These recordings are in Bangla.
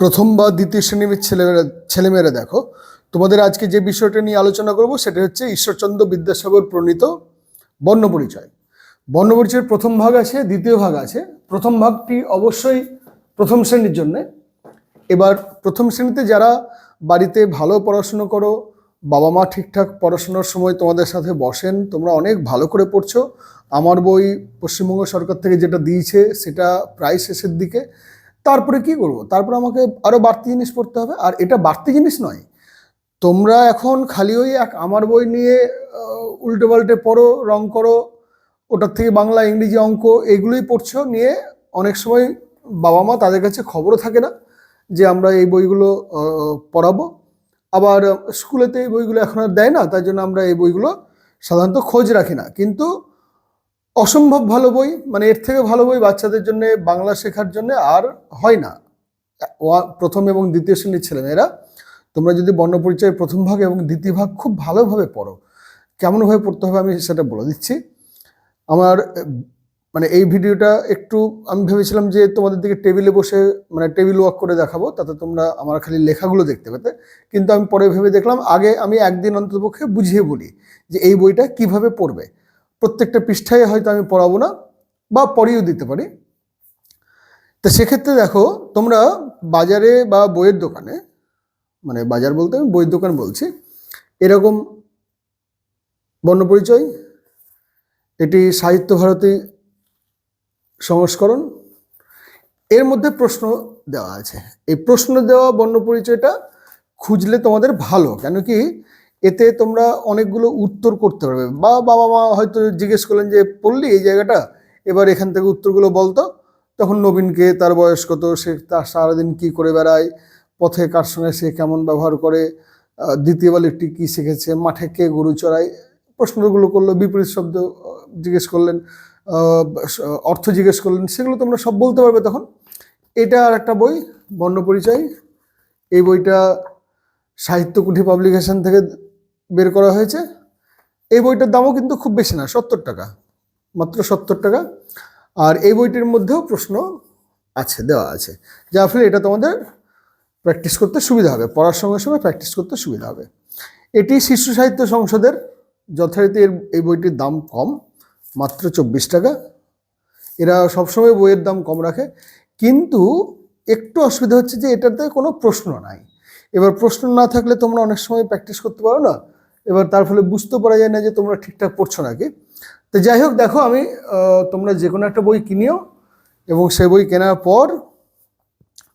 প্রথম বা দ্বিতীয় শ্রেণির ছেলেমেয়েরা ছেলেমেয়েরা দেখো, তোমাদের আজকে যে বিষয়টা নিয়ে আলোচনা করব সেটা হচ্ছে ঈশ্বরচন্দ্র বিদ্যাসাগর প্রণীত বর্ণপরিচয় বর্ণপরিচয়ের প্রথম ভাগ আছে, দ্বিতীয় ভাগ আছে। প্রথম ভাগটি অবশ্যই প্রথম শ্রেণির জন্যে। এবার প্রথম শ্রেণীতে যারা বাড়িতে ভালো পড়াশুনো করো, বাবা মা ঠিকঠাক পড়াশোনার সময় তোমাদের সাথে বসেন, তোমরা অনেক ভালো করে পড়ছো। আমার বই পশ্চিমবঙ্গ সরকার থেকে যেটা দিয়েছে, সেটা প্রায় শেষের দিকে। তারপরে কি করব? তারপর আমাকে আরও বাড়তি জিনিস পড়তে হবে। আর এটা বাড়তি জিনিস নয়। তোমরা এখন খালি ওই এক আমার বই নিয়ে উল্টে পাল্টে পড়ো, রং করো, ওটার থেকে বাংলা, ইংরেজি অঙ্ক এগুলোই পড়ছো নিয়ে অনেক সময় বাবা মা তাদের কাছে খবরও থাকে না যে আমরা এই বইগুলো পড়াবো। আবার স্কুলেতে এই বইগুলো এখন আর দেয় না, তাই জন্য আমরা এই বইগুলো সাধারণত খোঁজ রাখি না। কিন্তু অসম্ভব ভালো বই মানে এর থেকে ভালো বই বাচ্চাদের জন্য বাংলা শেখার জন্য আর হয় না। প্রথম এবং দ্বিতীয় শ্রেণির ছেলেমেয়েরা, তোমরা যদি বর্ণপরিচয়ের প্রথম ভাগ এবং দ্বিতীয় ভাগ খুব ভালোভাবে পড়ো, কেমনভাবে পড়তে হবে আমি সেটা বলে দিচ্ছি। আমার মানে এই ভিডিওটা একটু, আমি ভেবেছিলাম যে তোমাদের দিকে টেবিলে বসে মানে টেবিল ওয়াক করে দেখাবো, তাতে তোমরা আমার খালি লেখাগুলো দেখতে পেতে। কিন্তু আমি পরে ভেবে দেখলাম, আগে আমি একদিন অন্ততপক্ষে বুঝিয়ে বলি যে এই বইটা কীভাবে পড়বে। প্রত্যেকটা পৃষ্ঠায় হয়তো আমি পড়াবো না বা পড়িয়েও দিতে পারি। তো সেক্ষেত্রে দেখো, তোমরা বাজারে বা বইয়ের দোকানে মানে বাজার বলতে আমি বইয়ের দোকান বলছি, এরকম বর্ণপরিচয়, এটি সাহিত্য ভারতী সংস্করণ, এর মধ্যে প্রশ্ন দেওয়া আছে। এই প্রশ্ন দেওয়া বর্ণপরিচয়টা খুঁজলে তোমাদের ভালো, কেন কি এতে তোমরা অনেকগুলো উত্তর করতে পারবে। বা বাবা মা হয়তো জিজ্ঞেস করলেন যে, পড়লি এই জায়গাটা? এবার এখান থেকে উত্তরগুলো বলতো। তখন নবীনকে তার বয়স কত, সে তার সারাদিন কি করে বেড়ায়, পথে কার সঙ্গে সে কেমন ব্যবহার করে দ্বিতীয় বালিকটি কী শিখেছে, মাঠে কে গরু চড়ায়, প্রশ্নগুলো করল, বিপরীত শব্দ জিজ্ঞেস করলেন অর্থ জিজ্ঞেস করলেন, সেগুলো তোমরা সব বলতে পারবে তখন। এটা আর একটা বই বর্ণপরিচয় এই বইটা সাহিত্যকুঠি পাবলিকেশন থেকে বের করা হয়েছে। এই বইটার দামও কিন্তু খুব বেশি না, সত্তর টাকা, মাত্র সত্তর টাকা। আর এই বইটির মধ্যেও প্রশ্ন আছে, দেওয়া আছে যার ফলে এটা তোমাদের প্র্যাকটিস করতে সুবিধা হবে, পড়ার সঙ্গে সঙ্গে প্র্যাকটিস করতে সুবিধা হবে। এটি শিশু সাহিত্য সংসদের যথারীতি এর, এই বইটির দাম কম, মাত্র চব্বিশ টাকা। এরা সবসময় বইয়ের দাম কম রাখে, কিন্তু একটু অসুবিধা হচ্ছে যে এটাতে কোনো প্রশ্ন নাই। এবার প্রশ্ন না থাকলে তোমরা অনেক সময় প্র্যাকটিস করতে পারো না। এবার তার ফলে বুঝতে পারা যায় না যে তোমরা ঠিকঠাক পড়ছো নাকি। তো যাই হোক, দেখো আমি তোমরা যে কোনো একটা বই কিনিও এবং সে বই কেনার পর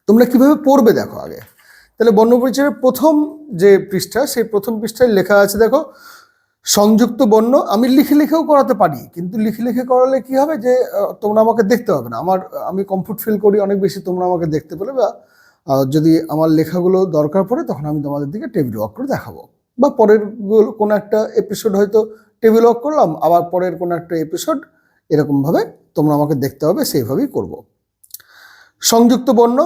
তোমরা কীভাবে পড়বে দেখো আগে। তাহলে বর্ণপরিচয়ের প্রথম যে পৃষ্ঠা, সেই প্রথম পৃষ্ঠায় লেখা আছে দেখো, সংযুক্ত বর্ণ, আমি লিখে লিখেও করাতে পারি, কিন্তু লিখে লিখে করালে কি হবে যে তোমরা আমাকে দেখতে পাবে না। আমার, আমি কমফোর্ট ফিল করি অনেক বেশি তোমরা আমাকে দেখতে পেলে বা যদি আমার লেখাগুলো দরকার পড়ে, তখন আমি তোমাদের দিকে টেবিল ওয়াক করে দেখাবো। বা পরের কোনো একটা এপিসোড হয়তো টেবিল ওয়ার্ক করলাম, আবার পরের কোনো একটা এপিসোড এরকমভাবে তোমরা আমাকে দেখতে হবে, সেইভাবেই করব। সংযুক্ত বর্ণ,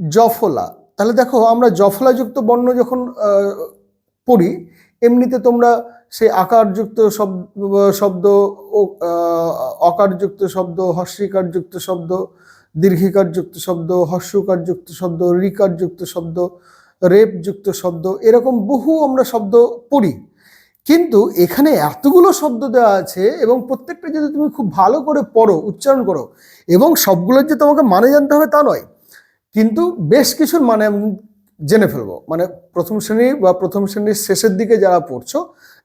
জফলা। তাহলে দেখো, আমরা জফলাযুক্ত বর্ণ যখন পড়ি, এমনিতে তোমরা সেই আকারযুক্ত শব্দ শব্দ অকারযুক্ত শব্দ হস্যিকারযুক্ত শব্দ, দীর্ঘিকারযুক্ত শব্দ হস্যকারযুক্ত শব্দ রিকারযুক্ত শব্দ রেপযুক্ত শব্দ, এরকম বহু আমরা শব্দ পড়ি। কিন্তু এখানে এতগুলো শব্দ দেওয়া আছে এবং প্রত্যেকটা যদি তুমি খুব ভালো করে পড়ো, উচ্চারণ করো, এবং সবগুলোর যে তোমাকে মানে জানতে হবে তা নয়, কিন্তু বেশ কিছুর মানে আমি জেনে ফেলব। মানে প্রথম শ্রেণি বা প্রথম শ্রেণির শেষের দিকে যারা পড়ছো,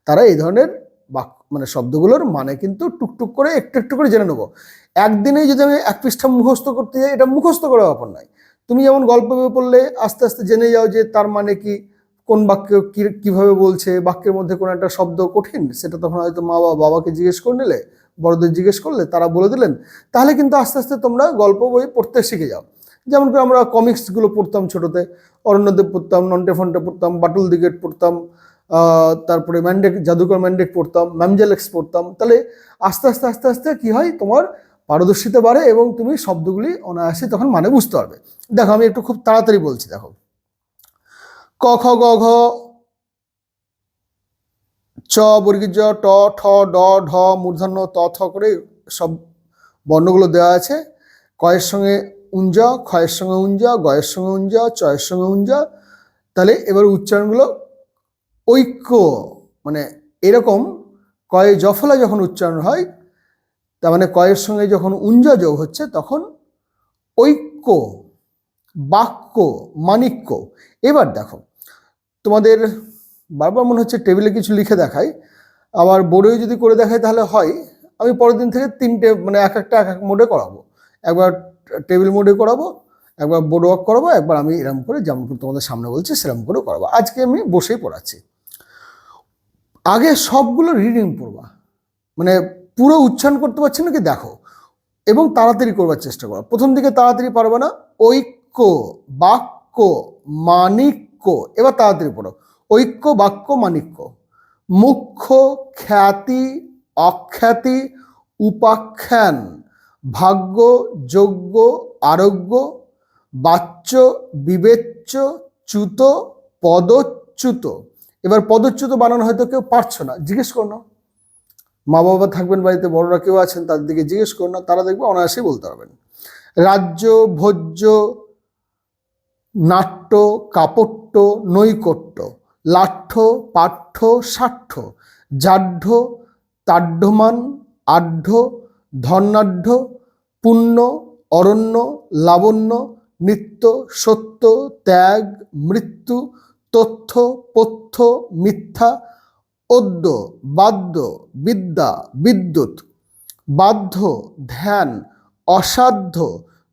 তারা এই ধরনের বাক মানে শব্দগুলোর মানে কিন্তু টুকটুক করে একটু একটু করে জেনে নেব। একদিনেই যদি আমি এক পৃষ্ঠা মুখস্থ করতে যাই, এটা মুখস্থ করা ব্যাপার নয়। তুমি যেমন গল্প পড়লে আস্তে আস্তে জেনে যাও যে তার মানে কি, কোন বাক্য কীভাবে বলছে, বাক্যের মধ্যে কোনো একটা শব্দ কঠিন, সেটা তখন হয়তো মা বা বাবাকে জিজ্ঞেস করে নিলে, বড়দের জিজ্ঞেস করলে তারা বলে দিলেন। তাহলে কিন্তু আস্তে আস্তে তোমরা গল্প বই পড়তে শিখে যাও। যেমন করে আমরা কমিক্সগুলো পড়তাম ছোটোতে, অরণ্যদেব পড়তাম নন্টে ফন্টে পড়তাম, বাটুল দিগেট পড়তাম তারপরে ম্যান্ডেক, জাদুকর ম্যান্ডেক পড়তাম, ম্যামজেলেক্স পড়তাম। তাহলে আস্তে আস্তে আস্তে আস্তে কী হয়? তোমার পারদর্শিতা বাড়ে এবং তুমি শব্দগুলি অনায়াসে তখন মানে বুঝতে পারবে। দেখো আমি একটু খুব তাড়াতাড়ি বলছি দেখো। ক খ গ ঘ চ বর্গীয় জ, ট ঠ ড ঢ মূর্ধন্য ত থ করে সব বর্ণগুলো দেওয়া আছে। কয়ের সঙ্গে উঞ্জা ক্ষয়ের সঙ্গে উঞ্জা গয়ের সঙ্গে উঞ্জা চয়ের সঙ্গে উঞ্জা। তাহলে এবার উচ্চারণগুলো ঐক্য মানে এরকম কয়ে জফলা যখন উচ্চারণ হয় তার মানে কয়ের সঙ্গে যখন উঞ্জা যোগ হচ্ছে, তখন ঐক্য, বাক্য মানিক্য এবার দেখো, তোমাদের বারবার মনে হচ্ছে টেবিলে কিছু লিখে দেখাই, আবার বোর্ডেও যদি করে দেখাই তাহলে হয়, আমি পরের দিন থেকে তিনটে মানে এক একটা, এক এক মোডে করাবো। একবার টেবিল মোডে করাবো, একবার বোর্ড ওয়ার্ক করাবো, একবার আমি এরম করে যেমন তোমাদের সামনে বলছি সেরকম করে করাবো। আজকে আমি বসেই পড়াচ্ছি। আগে সবগুলো রিডিং পড়বা। মানে পুরো উচ্চারণ করতে পারছি নাকি দেখো। এবং তাড়াতাড়ি করবার চেষ্টা করো। প্রথম দিকে তাড়াতাড়ি পারবে না। ঐক্য, বাক্য মানিক্য এবার তাড়াতাড়ি পড়ো। ঐক্য, বাক্য মানিক্য মুখ্য, খ্যাতি, অখ্যাতি, উপাখ্যান, ভাগ্য, যোগ্য, আরোগ্য, বাচ্য, বিবেচ্য, চ্যুত, পদচ্যুত। এবার পদচ্যুত বানানো হয়তো কেউ পারছ না। জিজ্ঞেস করো না। মা বাবা থাকবেন বাড়িতে, বড়রা কেউ আছেন, তাদের দিকে জিজ্ঞেস করুন না, তারা দেখবে অনায়াসেই বলতে পারবেন। রাজ্য, ভোজ্য, নাট্য, কাপট্য, নৈকট্য, লাঠ্য, পাঠ্য, সাঠ্য, জাঢ্য, তাঢ্যমান, আঢ্য, ধর্নাঢ্য, পুণ্য, অরণ্য, লাবণ্য, নিত্য, সত্য, ত্যাগ, মৃত্যু, তথ্য, পথ্য, মিথ্যা অদ্য, বাদ্য, বিদ্যা, বিদ্যুৎ, বাধ্য, ধ্যান, অসাধ্য,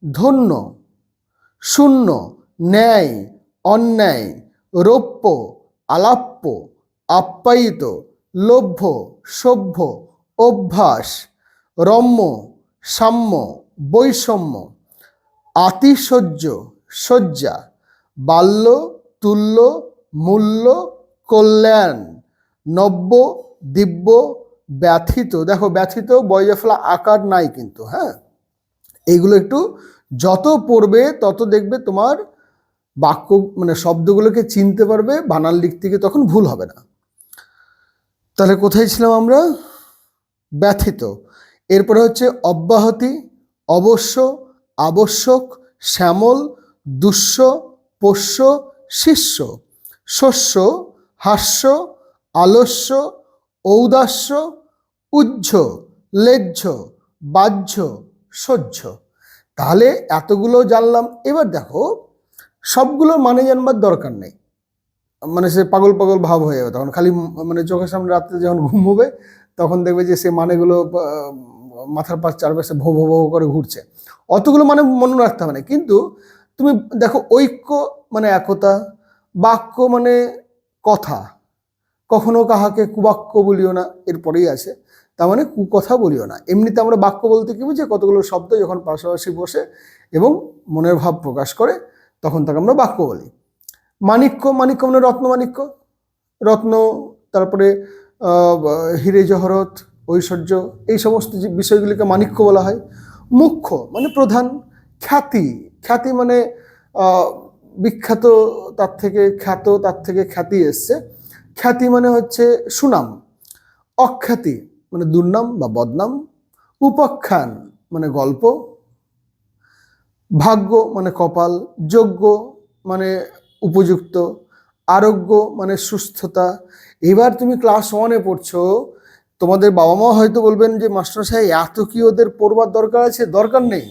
ধন্য, শূন্য, ন্যায়, অন্যায়, রৌপ্য, আলাপ্য আপ্যায়িত লভ্য, সভ্য, অভ্যাস, রম্য, সাম্য, বৈষম্য, আতিশয্য, শয্যা, বাল্য, তুল্য, মূল্য, কল্যাণ। নব্য, দিব্য, ব্যথিত। দেখো ব্যথিত বয়জফলা আকার নাই কিন্তু হ্যাঁ? এইগুলো একটু যত পড়বে, তত দেখবে তোমার বাক্য মানে শব্দগুলোকে চিনতে পারবে, বানান লিখতে গিয়ে তখন ভুল হবে না। তাহলে কোথায় ছিলাম আমরা? ব্যথিত। এরপরে হচ্ছে অব্যাহতি, অবশ্য, আবশ্যক, শ্যামল, দুস্য, পোষ্য, শিষ্য। শস্য, হাস্য আলস্য, ঔদাস্য উজ্জ লেজ্জ বাহ্য, সহ্য। তাহলে এতগুলো জানলাম। এবার দেখো, সবগুলো মানে জানবার দরকার নেই। মানে সে পাগল পাগল ভাব হয়ে যাবে। তখন খালি মানে চোখের সামনে রাত্রে যখন ঘুম হবে, তখন দেখবে যে সে মানেগুলো মাথার পাশ চারপাশে ভো ভো ভো করে ঘুরছে। অতগুলো মানে মনে রাখতে হবে না। কিন্তু তুমি দেখো, ঐক্য মানে একতা, বাক্য মানে কথা। কখনো কাহাকে কুবাক্য বলিও না এরপরেই আছে। তার মানে কুকথা বলিও না। এমনিতে আমরা বাক্য বলতে কি বুঝি? কতগুলো শব্দ যখন পাশাপাশি বসে এবং মনের ভাব প্রকাশ করে, তখন তাকে আমরা বাক্য বলি। মাণিক্য মাণিক্য মানে রত্ন মাণিক্য। রত্ন, তারপরে হিরে জহরত, ঐশ্বর্য, এই সমস্ত যে বিষয়গুলিকে মাণিক্য বলা হয়। মুখ্য মানে প্রধান খ্যাতি। খ্যাতি মানে বিখ্যাত তার থেকে খ্যাত, তার থেকে খ্যাতি এসছে। খ্যাতি মানে হচ্ছে সুনাম। অখ্যাতি মানে দুর্নাম বা বদনাম। উপাখ্যান মানে গল্প। ভাগ্য মানে কপাল। যোগ্য মানে উপযুক্ত। আরোগ্য মানে সুস্থতা। এবার তুমি ক্লাস ওয়ানে পড়ছো, তোমাদের বাবা মা হয়তো বলবেন যে, মাস্টার সাহেব, এত কি ওদের পড়বার দরকার আছে? দরকার নেই।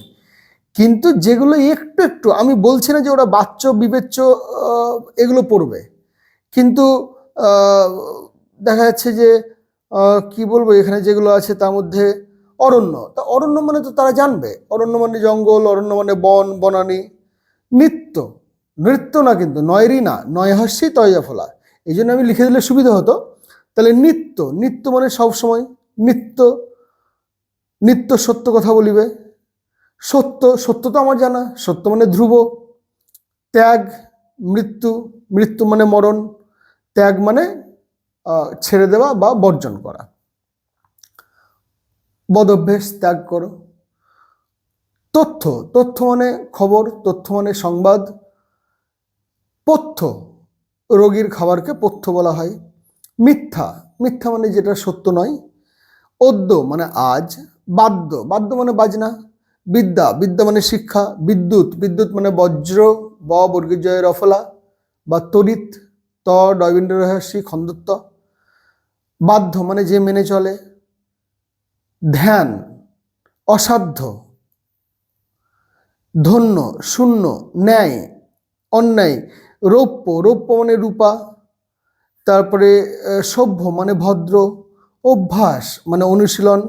কিন্তু যেগুলো একটু একটু, আমি বলছি না যে ওরা বাচ্চ, বিবেচ্য এগুলো পড়বে। কিন্তু দেখা যাচ্ছে যে কি বলব, এখানে যেগুলো আছে তার মধ্যে অরণ্য। তা অরণ্য মানে তো তারা জানবে। অরণ্য মানে জঙ্গল, অরণ্য মানে বন, বনানী। নৃত্য নৃত্য না কিন্তু, নয়রি না নয় হাস্যি তয়া ফোলা। এই জন্য আমি লিখে দিলে সুবিধা হতো। তাহলে নিত্য নিত্য মানে সবসময় নিত্য। নিত্য সত্য কথা বলিবে। সত্য সত্য তো আমার জানা। সত্য মানে ধ্রুব। ত্যাগ, মৃত্যু মৃত্যু মানে মরণ। ত্যাগ মানে ছেড়ে দেওয়া বা বর্জন করা। বদভ্যাস ত্যাগ করো। তথ্য তথ্য মানে খবর, তথ্য মানে সংবাদ। পথ্য, রোগীর খাবারকে পথ্য বলা হয়। মিথ্যা মিথ্যা মানে যেটা সত্য নয়। অদ্য মানে আজ, বাদ্য বাদ্য মানে বাজনা। বিদ্যা বিদ্যা মানে শিক্ষা। বিদ্যুৎ বিদ্যুৎ মানে বজ্র, ব বর্গীর জয় রফলা বা তড়িৎ। ত ডয়বিন্দ্র রহস্যি খন্দত্ব বাধ্য মানে যে মেনে চলে। ধ্যান, অসাধ্য। ধন্য, শূন্য, ন্যায়, অন্যায়। রৌপ্য রৌপ্য মানে রূপা। তারপরে সভ্য মানে ভদ্র। অভ্যাস মানে অনুশীলন।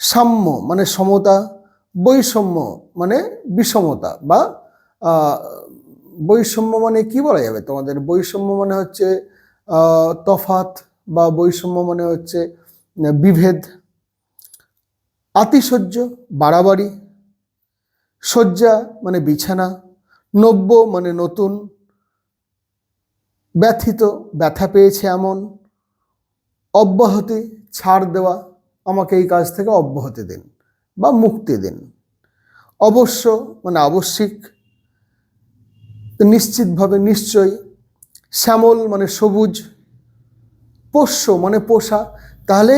সাম্য মানে সমতা। বৈষম্য মানে বিষমতা বা বৈষম্য মানে কি বলা যাবে? তোমাদের বৈষম্য মানে হচ্ছে তফাত বা বৈষম্য মানে হচ্ছে বিভেদ, আতিশয্য, বাড়াবাড়ি, শয্যা মানে বিছানা, নব্য মানে নতুন, ব্যথিত, ব্যথা পেয়েছে এমন, অব্যাহতি ছাড় দেওয়া, আমাকে এই কাজ থেকে অব্যাহতি দিন বা মুক্তি দিন। অবশ্য মানে আবশ্যিক নিশ্চিতভাবে নিশ্চয় শ্যামল মানে সবুজ, পোষ্য মানে পোষা, তাহলে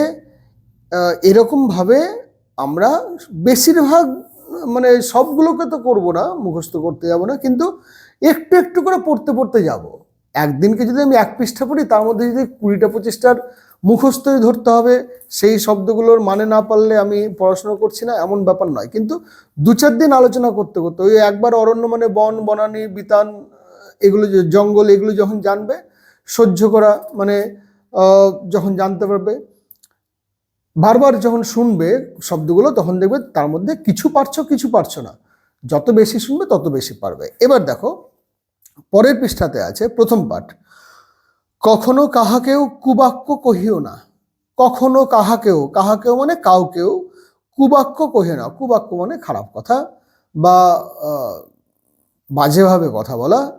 এরকমভাবে আমরা বেশিরভাগ মানে সবগুলোকে তো করব না, মুখস্থ করতে যাব না, কিন্তু একটু একটু করে পড়তে পড়তে যাব। একদিনকে যদি আমি এক পৃষ্ঠা পড়ি, তার মধ্যে যদি কুড়িটা পঁচিশটার মুখস্থই ধরতে হবে। সেই শব্দগুলোর মানে না পারলে আমি পড়াশোনা করছি না, এমন ব্যাপার নয়। কিন্তু দু চার দিন আলোচনা করতে করতে, ওই একবার অরণ্য মানে বন, বনানী, বিতান, এগুলো জঙ্গল, এগুলো যখন জানবে, সহ্য করা মানে যখন জানতে পারবে, বারবার যখন শুনবে শব্দগুলো, তখন দেখবে তার মধ্যে কিছু পারছ কিছু পারছ না। যত বেশি শুনবে, তত বেশি পারবে। এবার দেখো, পরের পৃষ্ঠাতে আছে প্রথম পাঠ। কখনো কাহাকেও কুবাক্য কহিও না। কখনো কাহাকেও কাহাকেও মানে কাউকেও কুবাক্য কহিও না। কুবাক্য মানে খারাপ কথা বা বাজেভাবে কথা বলা,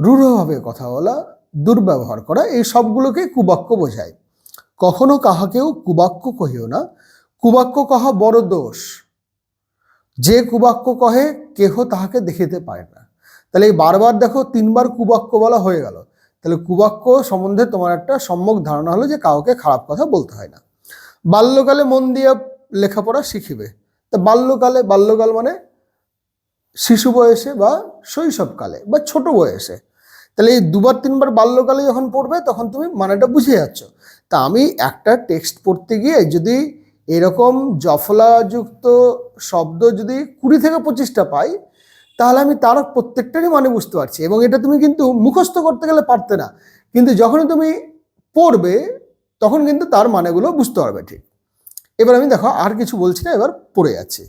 রূঢ়ভাবে কথা বলা, দুর্ব্যবহার করা, এই সবগুলোকে কুবাক্য বোঝায়। কখনো কাহাকেও কুবাক্য কহিও না। কুবাক্য কহা বড় দোষ। যে কুবাক্য কহে, কেহ তাহাকে দেখিতে পারে না। তাহলে এই বারবার দেখো, তিনবার কুবাক্য বলা হয়ে গেল। তাহলে কুবাক্য সম্বন্ধে তোমার একটা সম্যক ধারণা হলো যে কাউকে খারাপ কথা বলতে হয় না। বাল্যকালে মন দিয়ে লেখাপড়া শিখিবে। তা বাল্যকালে, বাল্যকাল মানে শিশু বয়সে বা শৈশবকালে বা ছোট বয়সে। তাহলে এই দুবার, তিনবার বাল্যকালে যখন পড়বে, তখন তুমি মানেটা বুঝে যাচ্ছ। তা আমি একটা টেক্সট পড়তে গিয়ে যদি এরকম জফলাযুক্ত শব্দ যদি কুড়ি থেকে পঁচিশটা পাই তাহলে আমি তার প্রত্যেকটারই মানে বুঝতে পারছি। এবং এটা তুমি কিন্তু মুখস্থ করতে গেলে পারতে না। কিন্তু যখনই তুমি পড়বে, তখন কিন্তু তার মানেগুলো বুঝতে পারবে ঠিক। এবার আমি দেখো, আর কিছু বলছি না, এবার পড়ে যাচ্ছি।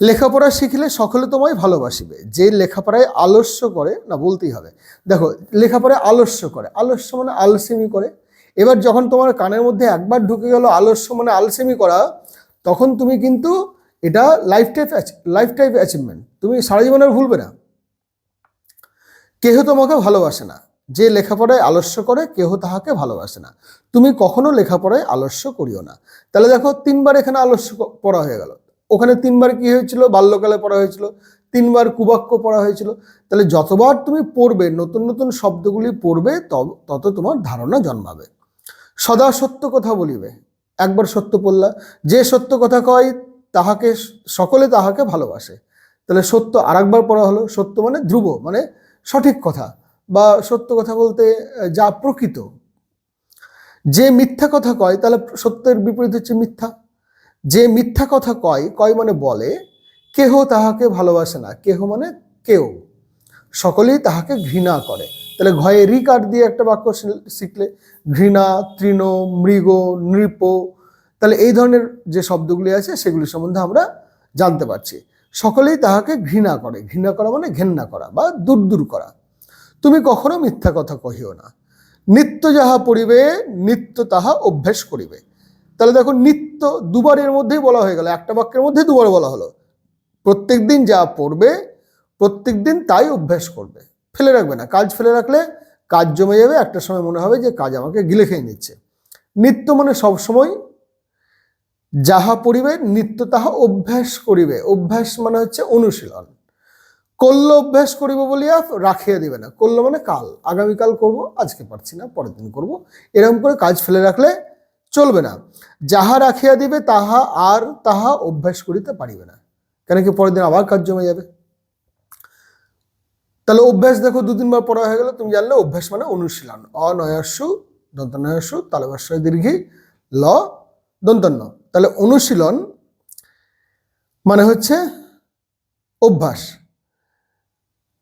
লেখাপড়া শিখলে সকলে তোমায় ভালোবাসিবে। যে লেখাপড়ায় আলস্য করে, না বলতেই হবে। দেখো, লেখাপড়ায় আলস্য করে। আলস্য মানে আলসেমি করে। এবার যখন তোমার কানের মধ্যে একবার ঢুকে গেল আলস্য মানে আলসেমি করা, তখন তুমি কিন্তু এটা life type life type achievement তুমি সারা জীবনে ভুলবে না। কেহ তোমাকে ভালোবাসে না। যে লেখাপড়ায় আলস্য করে, কেহ তাহাকে ভালোবাসে না। তুমি কখনো লেখাপড়ায় আলস্য করিও না। তাহলে দেখো, তিনবার এখানে আলস্য পড়া হয়ে গেল। ওখানে তিনবার কি হয়েছিল? বাল্যকালে পড়া হয়েছিল। তিনবার কুবাক্য পড়া হয়েছিল। তাহলে যতবার তুমি পড়বে, নতুন নতুন শব্দগুলি পড়বে তত তোমার ধারণা জন্মাবে। সদা সত্য কথা বলিবে। একবার সত্য পড়লা যে সত্য কথা কয় তাহাকে সকলে তাহাকে ভালোবাসে। তাহলে সত্য আরেকবার পড়া হলো, সত্য মানে ধ্রুব মানে সঠিক কথা বা সত্য কথা বলতে যা প্রকৃত। যে মিথ্যা কথা কয়, তাহলে সত্যের বিপরীত হচ্ছে মিথ্যা। যে মিথ্যা কথা কয় কয় মানে বলে, কেহ তাহাকে ভালোবাসে না, কেহ মানে কেউ। সকলেই তাহাকে ঘৃণা করে। তাহলে ঘয়ে রিকার দিয়ে একটা বাক্য শিখলে, ঘৃণা, তৃণ, মৃগ, নৃপ তাহলে এই ধরনের যে শব্দগুলি আছে সেগুলি সম্বন্ধে আমরা জানতে পারছি। সকলেই তাহাকে ঘৃণা করে। ঘৃণা করা মানে ঘেন্না করা বা দূর দূর করা। তুমি কখনো মিথ্যা কথা কহিও না। নিত্য যাহা পড়িবে, নিত্য তাহা অভ্যেস করিবে। তাহলে দেখো, নিত্য দুবার এর মধ্যেই বলা হয়ে গেল। একটা বাক্যের মধ্যে দুবার বলা হলো। প্রত্যেক দিন যা পড়বে, প্রত্যেক দিন তাই অভ্যেস করবে। ফেলে রাখবে না। কাজ ফেলে রাখলে কাজ জমে যাবে। একটা সময় মনে হবে যে কাজ আমাকে গিলে খেয়ে নিচ্ছে। নিত্য মানে সব সময় যাহা পড়িবে, নিত্য তাহা অভ্যাস করিবে। অভ্যাস মানে হচ্ছে অনুশীলন। করল অভ্যাস করিব বলিয়া রাখিয়া দিবে না। করল মানে কাল। আগামীকাল করব, আজকে পারছি না, পরের দিন করব। এরকম করে কাজ ফেলে রাখলে চলবে না। যাহা রাখিয়া দিবে, তাহা আর তাহা অভ্যাস করিতে পারিবে না। কেন কি পরের দিন আবার কাজ জমে যাবে? তাহলে অভ্যাস দেখো দু তিনবার পড়া হয়ে গেল, তুমি জানলে অভ্যাস মানে অনুশীলন। অনয়াসু দন্তনয়াসু তালবাসয় দীর্ঘি, ল দন্তন্য। তাহলে অনুশীলন মানে হচ্ছে অভ্যাস।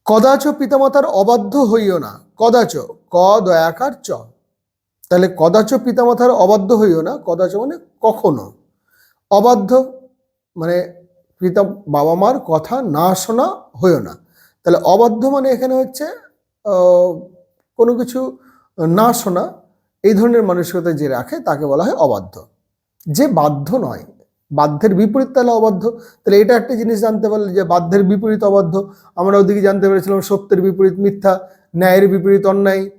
কদাচ পিতামাতার অবাধ্য হইও না। কদাচ, ক, দয়াকার, চ। তাহলে কদাচ পিতামাতার অবাধ্য হইও না। কদাচ মানে কখনো। অবাধ্য মানে পিতা বাবা মার কথা না শোনা হইও না। তাহলে অবাধ্য মানে এখানে হচ্ছে কোনো কিছু না শোনা, এই ধরনের মানসিকতা যে রাখে তাকে বলা হয় অবাধ্য। যে বাধ্য নয়, বাধ্যের বিপরীত তাহলে অবাধ্য। তাহলে এটা একটা জিনিস জানতে পারলে যে বাধ্যের বিপরীত অবাধ্য। আমরা ওদিকে জানতে পেরেছিলাম সত্যের বিপরীত মিথ্যা, ন্যায়ের বিপরীত অন্যায়।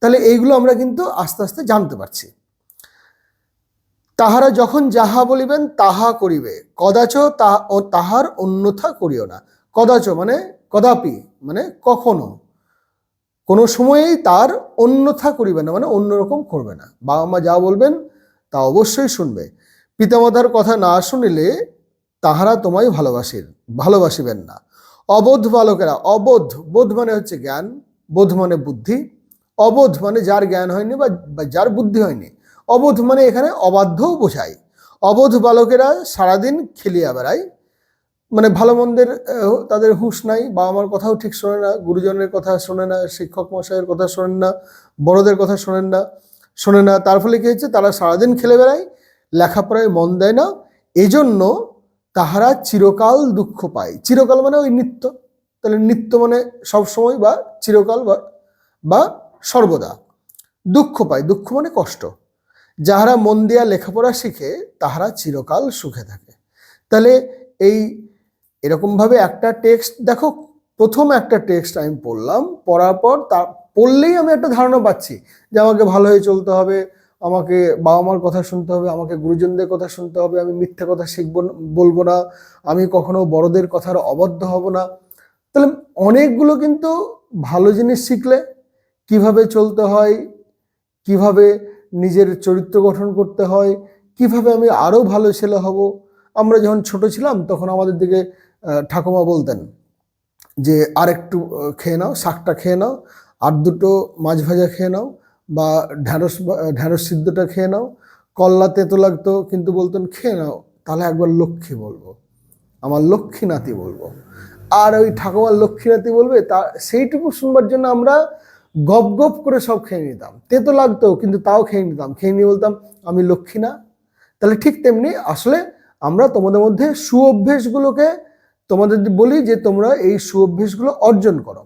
তাহলে এইগুলো আমরা কিন্তু আস্তে আস্তে জানতে পারছি। তাহারা যখন যাহা বলিবেন তাহা করিবে। কদাচ তা- ও তাহার অন্যথা করিও না। কদাচ মানে কদাপি মানে কখনো। কোনো সময়েই তার অন্যথা করিবে না মানে অন্যরকম করবে না। বাবা মা যা বলবেন তা অবশ্যই শুনবে। পিতামাতার কথা না শুনিলে তাহারা তোমায় ভালোবাসির, ভালোবাসিবেন না। অবোধ বালকেরা, অবোধ, বোধ মানে হচ্ছে জ্ঞান, বোধ মানে বুদ্ধি, অবোধ মানে যার জ্ঞান হয়নি বা যার বুদ্ধি হয়নি। অবোধ মানে এখানে অবাধ্যও বোঝায়। অবোধ বালকেরা সারাদিন খেলিয়া বেড়ায়। মানে ভালো মন্দের তাদের হুঁশ নাই বাবা মার কথাও ঠিক শোনে না, গুরুজনের কথা শোনে না, শিক্ষক মশাইয়ের কথা শোনেন না, বড়দের কথা শোনেন না। শোনে না, তার ফলে কি হচ্ছে তারা সারাদিন খেলে বেড়ায়, লেখাপড়ায় মন দেয় না। এজন্য তাহারা চিরকাল দুঃখ পায়। চিরকাল মানে ওই নিত্য। তাহলে নিত্য মানে সবসময় বা চিরকাল বা বা সর্বদা। দুঃখ পায়। দুঃখ মানে কষ্ট। যাহারা মন দিয়া লেখাপড়া শিখে, তাহারা চিরকাল সুখে থাকে। তাহলে এই এরকমভাবে একটা টেক্সট, দেখো, প্রথম একটা টেক্সট আমি পড়লাম, পড়ার পর তা পড়লেই আমি একটা ধারণা পাচ্ছি যে আমাকে ভালো হয়ে চলতে হবে, আমাকে বাবা মার কথা শুনতে হবে, আমাকে গুরুজনদের কথা শুনতে হবে, আমি মিথ্যে কথা শিখব বলব না, আমি কখনো বড়দের কথার অবদ্ধ হব না। তাহলে অনেকগুলো কিন্তু ভালো জিনিস শিখলে কীভাবে চলতে হয়, কীভাবে নিজের চরিত্র গঠন করতে হয়, কীভাবে আমি আরও ভালো ছেলে হব। আমরা যখন ছোট ছিলাম তখন আমাদের দিকে ঠাকুমা বলতেন যে আর একটু খেয়ে নাও, শাকটা খেয়ে নাও আর দুটো মাছ ভাজা খেয়ে নাও বা ঢ্যাঁড়স ঢ্যাঁড়স সিদ্ধটা খেয়ে নাও। কল্লা তেতো লাগতো, কিন্তু বলতেন খেয়ে নাও, তাহলে একবার লক্ষ্মী বলব। আমার লক্ষ্মী নাতি বলব। আর ওই ঠাকুমার লক্ষ্মী নাতি বলবে, তা সেইটুকু শুনবার জন্য আমরা গপ গপ করে সব খেয়ে নিতাম। তেতো লাগতো, কিন্তু তাও খেয়ে নিতাম। খেয়ে নিয়ে বলতাম, আমি লক্ষ্মী না। তাহলে ঠিক তেমনি আসলে আমরা তোমাদের মধ্যে সুঅভ্যেসগুলোকে তোমাদের বলি যে তোমরা এই সুঅভ্যেসগুলো অর্জন করো।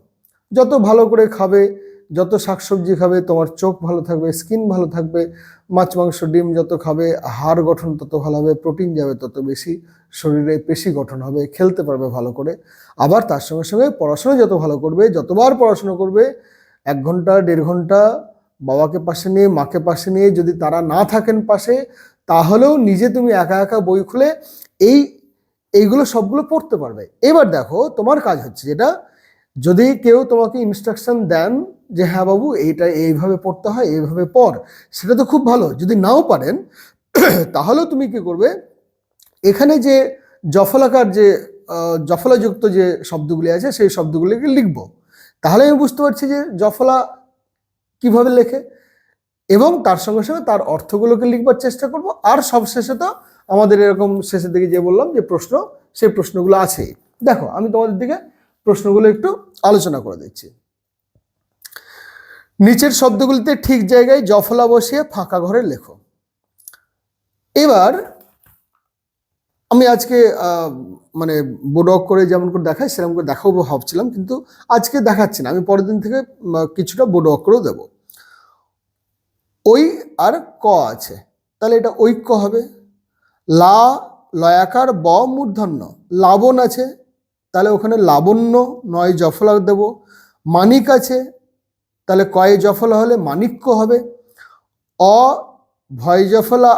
যত ভালো করে খাবে, যত শাকসবজি খাবে, তোমার চোখ ভালো থাকবে, স্কিন ভালো থাকবে, মাছ, মাংস, ডিম যত খাবে, হাড় গঠন তত ভালো হবে, প্রোটিন যাবে তত বেশি, শরীরে পেশি গঠন হবে, খেলতে পারবে ভালো করে। আবার তার সঙ্গে সঙ্গে পড়াশোনা যত ভালো করবে, যতবার পড়াশোনা করবে, এক ঘণ্টা, দেড় ঘণ্টা বাবাকে পাশে নিয়ে, মাকে পাশে নিয়ে যদি তারা না থাকেন পাশে, তাহলেও নিজে তুমি একা একা বই খুলে এই, এইগুলো সবগুলো পড়তে পারবে। এবার দেখো তোমার কাজ হচ্ছে যেটা যদি কেউ তোমাকে ইনস্ট্রাকশন দেন যে হ্যাঁ বাবু, এইটা এইভাবে পড়তে হয়, এইভাবে পড়। সেটা তো খুব ভালো। যদি নাও পারেন, তাহলেও তুমি কি করবে? এখানে যে জফলাকার যে জফলাযুক্ত যে শব্দগুলি আছে, সেই শব্দগুলিকে লিখব। তাহলে আমি বুঝতে পারছি যে, জফলা কীভাবে লেখে এবং তার সঙ্গে সঙ্গে তার অর্থগুলোকে লিখবার চেষ্টা করব। আর সবশেষে তো আমাদের এরকম শেষের দিকে যে বললাম যে প্রশ্ন, সেই প্রশ্নগুলো আছে দেখো, আমি তোমাদের দিকে প্রশ্নগুলো একটু আলোচনা করে দিচ্ছি। নিচের শব্দগুলিতে ঠিক জায়গায় জফলা বসিয়ে ফাঁকা ঘরে লেখো। এবার আমি আজকে মানে বোর্ড করে যেমন করে দেখাই, সেরকম করে দেখাবো ভাবছিলাম, কিন্তু আজকে দেখাচ্ছি না। আমি পরের দিন থেকে কিছুটা বোর্ড করেও দেবো। ওই আর ক আছে। তাহলে এটা ঐক্য হবে। লা, লয়াকার, ব, মূর্ধন্য। লাবণ আছে। তাহলে ওখানে লাবণ্য নয় জফলা দেব। মানিক আছে, তাহলে কয়ে জফলা হলে মানিক্য হবে। অ, ভয় জফলা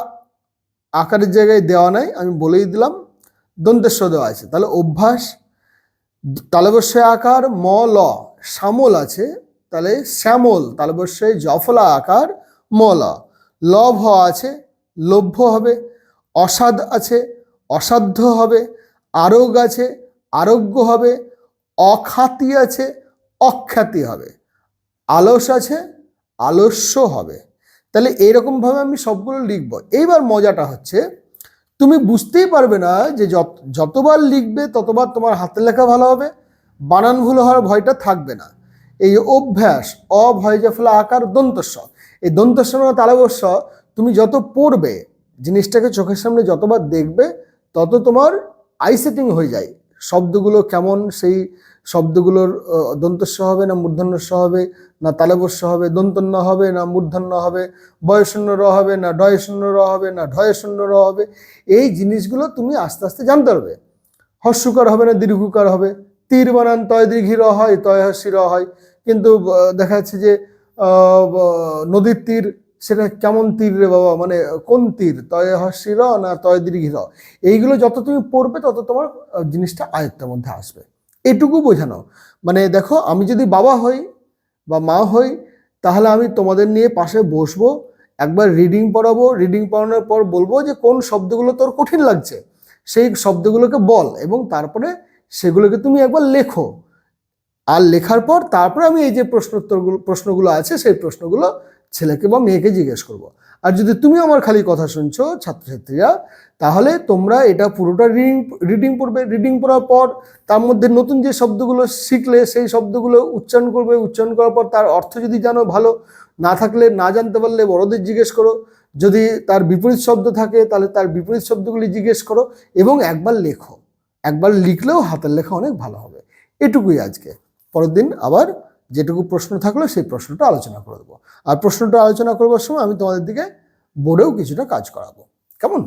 আকারের জায়গায় দেওয়া নাই, আমি বলেই দিলাম দন্তেশ্ব দেওয়া আছে। তাহলে অভ্যাস তালবস্যয় আকার, ম, ল, শ্যামল আছে, তাহলে শ্যামল তালবস্যয় জফলা আকার, ম, ল। লভ আছে, লভ্য হবে, অসাধ আছে, অসাধ্য হবে, আরোগ আছে আরোগ্য হবে অখ্যাতি আছে, অখ্যাতি হবে। আলস আছে, আলস্য হবে। তাহলে এইরকমভাবে আমি সবগুলো লিখব। এইবার মজাটা হচ্ছে, তুমি বুঝতেই পারবে না যে যত, যতবার লিখবে ততবার তোমার হাতের লেখা ভালো হবে, বানান ভুল হওয়ার ভয়টা থাকবে না। এই অভ্যাস অভয় ফলে আকার দন্তস্ব। এই দন্তস্ব মানে তুমি যত পড়বে, জিনিসটাকে চোখের সামনে যতবার দেখবে, তত তোমার আই সেটিং হয়ে যায়। শব্দগুলো কেমন? সেই শব্দগুলোর আহ, দন্তস্ব হবে না মূর্ধন্যস্ব হবে? না তালবস্য হবে? দন্তন্য হবে না মূর্ধন্য হবে? বয়শূন্য র হবে না ডয়শূন্য র হবে না ঢয়শূন্য র হবে? এই জিনিসগুলো তুমি আস্তে আস্তে জানতে পারবে। হর্ষকার হবে না দীর্ঘকার হবে? তীর বানান তয় দীর্ঘি র হয় তয় হর্ষি র হয়। কিন্তু দেখা যাচ্ছে যে নদীর তীর সেটা কেমন তীর রে বাবা? মানে কোন তীর? তয় হর্ষি র না তয় দীর্ঘি র? এইগুলো যত তুমি পড়বে, তত তোমার জিনিসটা আয়ত্তের মধ্যে আসবে। এটুকু বোঝানো। মানে দেখো, আমি যদি বাবা হই বা মা হই, তাহলে আমি তোমাদের নিয়ে পাশে বসবো, একবার রিডিং পড়াবো। রিডিং পড়ানোর পর বলব যে, কোন শব্দগুলো তোর কঠিন লাগছে? সেই শব্দগুলোকে বল এবং তারপরে সেগুলোকে তুমি একবার লেখো। আর লেখার পর তারপরে আমি এই যে প্রশ্নোত্তরগুলো, প্রশ্নগুলো আছে, সেই প্রশ্নগুলো ছেলেকে বা মেয়েকে জিজ্ঞেস করব। আর যদি তুমি আমার খালি কথা শুনছো, ছাত্রছাত্রীরা, তাহলে তোমরা এটা পুরোটা রিডিং রিডিং পড়বে। রিডিং পড়ার পর তার মধ্যে নতুন যে শব্দগুলো শিখলে, সেই শব্দগুলো উচ্চারণ করবে। উচ্চারণ করার পর তার অর্থ যদি জানো ভালো, না থাকলে, না জানতে পারলে বড়দের জিজ্ঞেস করো। যদি তার বিপরীত শব্দ থাকে, তাহলে তার বিপরীত শব্দগুলি জিজ্ঞেস করো এবং একবার লেখো। একবার লিখলেও হাতের লেখা অনেক ভালো হবে। এটুকুই আজকে। পরের দিন আবার যেটুকু প্রশ্ন থাকল সেই প্রশ্নটা আলোচনা করে দেবো। আর প্রশ্নটা আলোচনা করবার সময় আমি তোমাদের দিকে বোর্ডেও কিছুটা কাজ করাবো। কেমন?